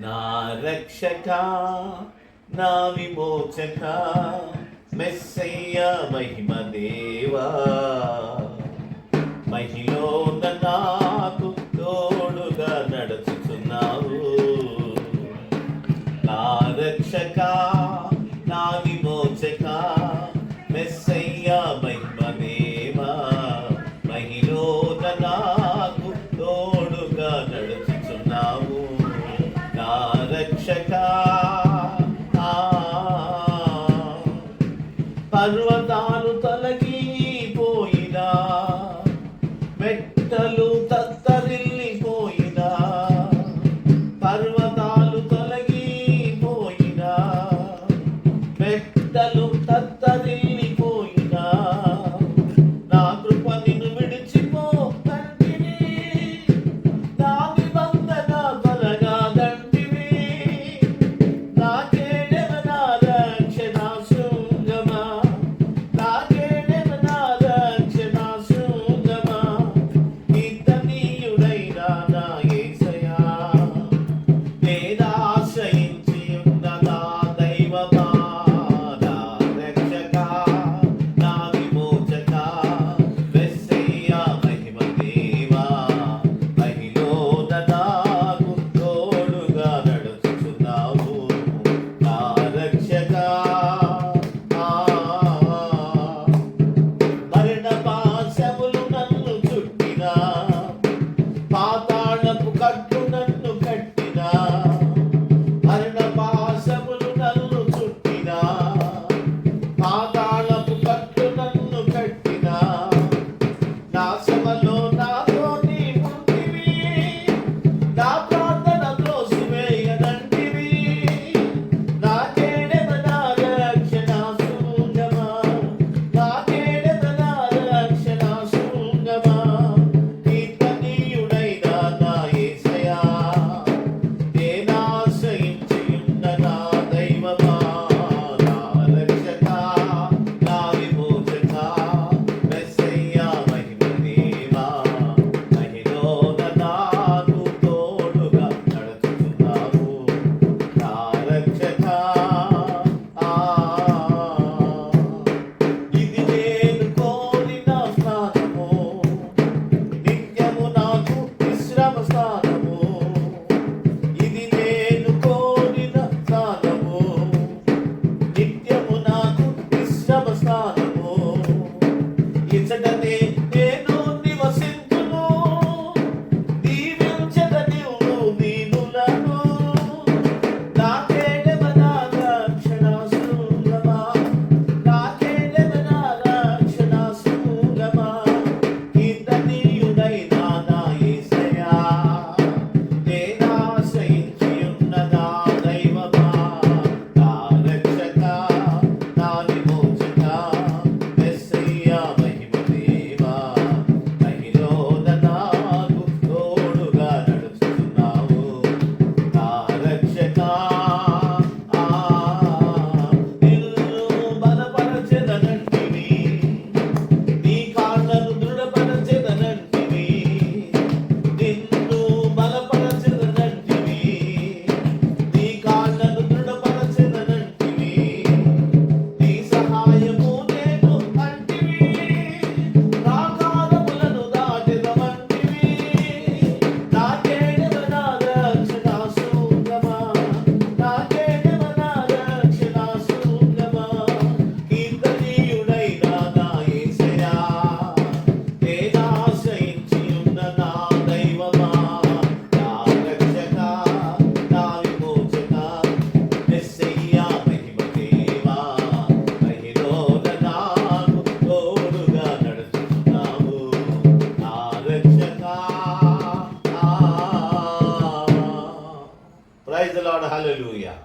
నా రక్షక నా విమోచక మెస్సయ్య మహిమ దేవా. మహిలో నాకు తోడుగా నడుచుతున్నావు నా రక్షక నా విమోచక మెస్సయ్య మహిమ దేవా. మహిలో నా Madrugada. like, good night. స్థానము ఇది నేను కోరిన స్థానము నిత్యము నాకు విశ్రమ ఇచ్చట Hallelujah.